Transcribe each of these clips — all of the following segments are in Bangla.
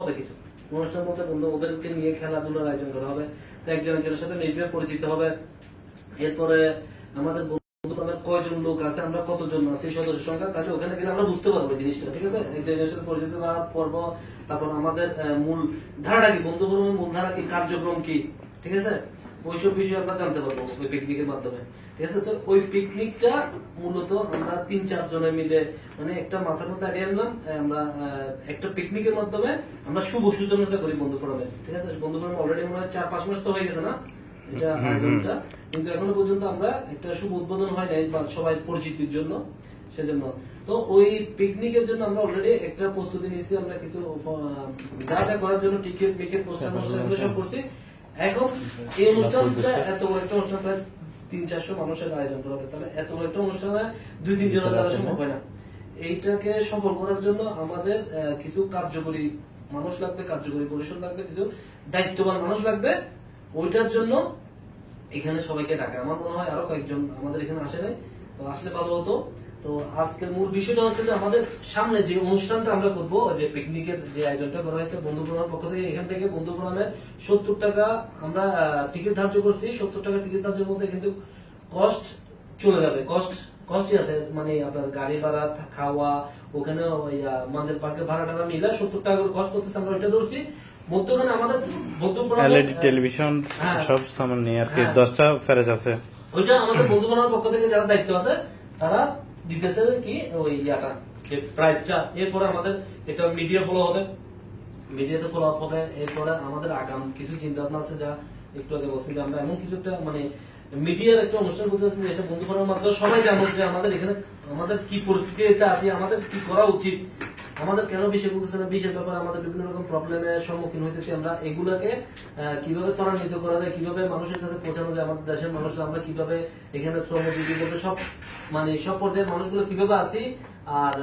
হবে অনুষ্ঠান বন্ধু, ওদেরকে নিয়ে খেলাধুলার আয়োজন করা হবে। একজন একজনের সাথে পরিচিত হবে। এরপরে আমাদের কয়জন লোক আছে, আমরা কতজন আছি সদস্য সংখ্যা কাজে ওখানে গেলে আমরা বুঝতে পারব জিনিসটা, ঠিক আছে? একজন একজনের সাথে পরিচিত হওয়া পর্ব, তারপর আমাদের মূল ধারাটা কি? বন্ধু মূল ধারা কি? কার্যক্রম কি? ঠিক আছে? ওইসব বিষয়ে আমরা জানতে পারব ওই পিকনিকের মাধ্যমে। ঠিক আছে তো ওই পিকনিকটা মূলত আমরা তিন চার জনে মিলে মানে একটা মাথার মধ্যে আইডিয়া নিলাম আমরা একটা পিকনিকের মাধ্যমে আমরা শুভ সূচনাটা করি বন্ধু ফোরামে ঠিক আছে? বন্ধু ফোরাম অলরেডি মনে হয় চার পাঁচ মাস তো হয়ে গেছে না? এটা আয়োজনটা। কিন্তু এখনও পর্যন্ত আমরা একটা শুভ উদ্বোধন হয় নাই বা সবাই পরিচিতির জন্য সেজন্য। তো ওই পিকনিকের জন্য আমরা অলরেডি একটা প্রস্তুতি নিয়েছি আমরা কিছু যা যা করার জন্য টিকিট মিকেট পোস্টার মোস্টার এগুলো সব করছি। এখন এই অনুষ্ঠানটা এত বড় একটা অনুষ্ঠান তিন চারশো মানুষের আয়োজন করা হবে তাহলে এত একটা অনুষ্ঠানে দুই তিন জনের দ্বারা সম্ভব হয় না। এইটাকে সফল করার জন্য আমাদের কিছু কার্যকরী মানুষ লাগবে কার্যকরী পরিষদ লাগবে কিছু দায়িত্ববান মানুষ লাগবে। ওইটার জন্য এখানে সবাইকে ডাকে। আমার মনে হয় আরও কয়েকজন আমাদের এখানে আসে নাই। তো আসলে ভালো হতো। তো আজকের মূল বিষয়টা হচ্ছে যে আমাদের সামনে যে অনুষ্ঠানটা আমরা করব যে পিকনিকের যে আয়োজনটা করা হয়েছে বন্ধু ফোরামের পক্ষ থেকে এখান থেকে বন্ধু ফোরামের সত্তর টাকা আমরা টিকিট ধার্য করছি। সত্তর টাকা টিকিট ধার্যের মধ্যে কিন্তু কস্ট চলে যাবে। কস্ট কস্টই আছে। মানে আপনার গাড়ি ভাড়া খাওয়া ওখানে মাঞ্জেল পার্কের ভাড়া টাড়া মিলে সত্তর টাকা করে কস্ট করতেছে আমরা ওইটা ধরছি। মধ্যখানে আমাদের বন্ধু এলইডি টেলিভিশন। সব সামান নিয়ে আর কি। হ্যাঁ। দশটা ফ্যারেজ আছে। ওইটা আমাদের বন্ধু বান্ধবের পক্ষ থেকে যারা দায়িত্ব আছে, তারা দিতেছে কি ওই ইয়াটা প্রাইসটা এরপরে আমাদের এটা মিডিয়া ফলো হবে। মিডিয়াতে ফলো আপ হবে। এরপরে আমাদের আগাম কিছু চিন্তা ভাবনা আছে যা একটু আগে বলছি যে আমরা। এমন কিছু একটা মানে মিডিয়ার একটা অনুষ্ঠান করতে যাচ্ছি যেটা বন্ধু বান্ধবের মাধ্যমে সবাই জানো যে আমাদের এখানে, আমাদের কি পরিস্থিতি এটা আছে, আমাদের কি করা উচিত। আমাদের কেন বিষয় বলতেছে না? বিষয়ের ব্যাপারে আমাদের বিভিন্ন রকম প্রবলেমের সম্মুখীন হইতেছি আমরা। এগুলাকে কীভাবে ত্বরান্বিত করা যায়, কীভাবে মানুষের কাছে পৌঁছানো যায়, আমাদের দেশের মানুষরা আমরা কীভাবে এখানে শ্রমজীবী বলতে সব মানে সব পর্যায়ের মানুষগুলো কীভাবে আছি আর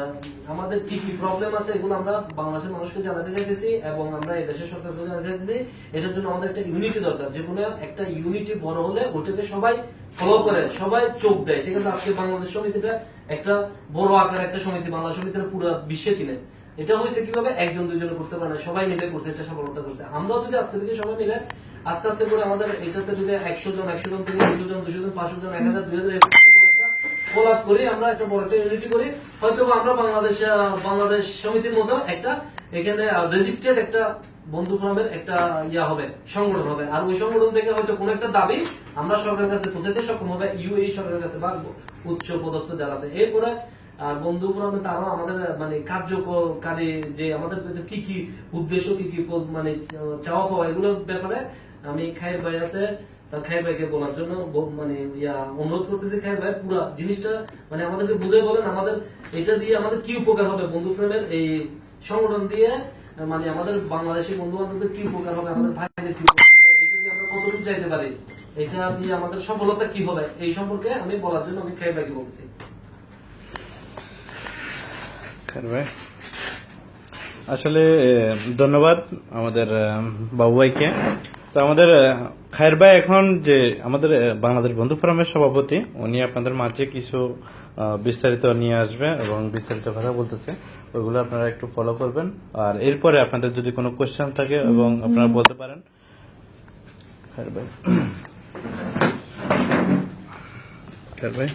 আমাদের কি কি প্রবলেম আছে এগুলো আমরা বাংলাদেশের মানুষকে জানাতে চাইতেছি এবং আমরা এই দেশের সরকারকে জানাতে চাইতেছি। এটার জন্য আমাদের একটা ইউনিটি দরকার। যে কোনো একটা ইউনিটি বড় হলে ওটাকে সবাই ফলো করে, সবাই চোখ দেয়। ঠিক আছে, আজকে বাংলাদেশ সমিতিটা একটা বড় আকার একটা সমিতি বাংলা সমিতিটা পুরো বিশ্বে চিনে। এটা হয়েছে কীভাবে? একজন দুজনে করতে পারে না। সবাই মিলে করছে, এটা সফলতা করছে। আমরাও যদি আজকে থেকে সবাই মিলে আস্তে আস্তে করে আমাদের এটাতে যদি একশো জন একশো জন থেকে দুশো জন দুশো জন, পাঁচশো জন, এক হাজার, দুই হাজার কোলাপ করি, আমরা একটা বড় ইউনিটি করি। হয়তো আমরা বাংলাদেশ বাংলাদেশ সমিতির মতো একটা, এখানে রেজিস্টার্ড একটা বন্ধু ফোরামের একটা ইয়া হবে, সংগঠন হবে। আর ওই সংগঠন থেকে হয়তো কোন একটা দাবি আমরা সরকারের কাছে পৌঁছাতে সক্ষম হবে ইউএই সরকারের কাছে বা উচ্চ পদস্থ যারা আছে। এরপরে, আর বন্ধু ফোরামে তারাও আমাদের মানে কার্যকারী যে আমাদের কি কি উদ্দেশ্য, কি কি মানে চাওয়া পাওয়া এগুলোর ব্যাপারে আমি খাই ভাই আছে বলার জন্য মানে ইয়া অনুরোধ জিনিসটা মানে আমাদেরকে বুঝে বলেন, আমাদের এটা দিয়ে আমাদের কি উপকার হবে বন্ধু এই সংগঠন দিয়ে মানে আমাদের বাংলাদেশি বন্ধু বান্ধবদের কি উপকার হবে, আমাদের ভাইদের কি উপকার হবে, এটা দিয়ে আমরা কতটুকু যাইতে পারি? এটা দিয়ে আমাদের সফলতা কি হবে? এই সম্পর্কে আমি বলার জন্য আমি খাই ভাইকে বলছি। আসলে ধন্যবাদ আমাদের বাবু ভাইকে তো আমাদের খায়ের ভাই এখন যে আমাদের বাংলাদেশ বন্ধু ফোরামের সভাপতি উনি আপনাদের মাঝে কিছু বিস্তারিত নিয়ে আসবে এবং বিস্তারিত কথা বলতেছে। ওইগুলো আপনারা একটু ফলো করবেন। আর এরপরে আপনাদের যদি কোনো কোয়েশ্চেন থাকে এবং আপনারা বলতে পারেন। খায়ের ভাই খায়ের ভাই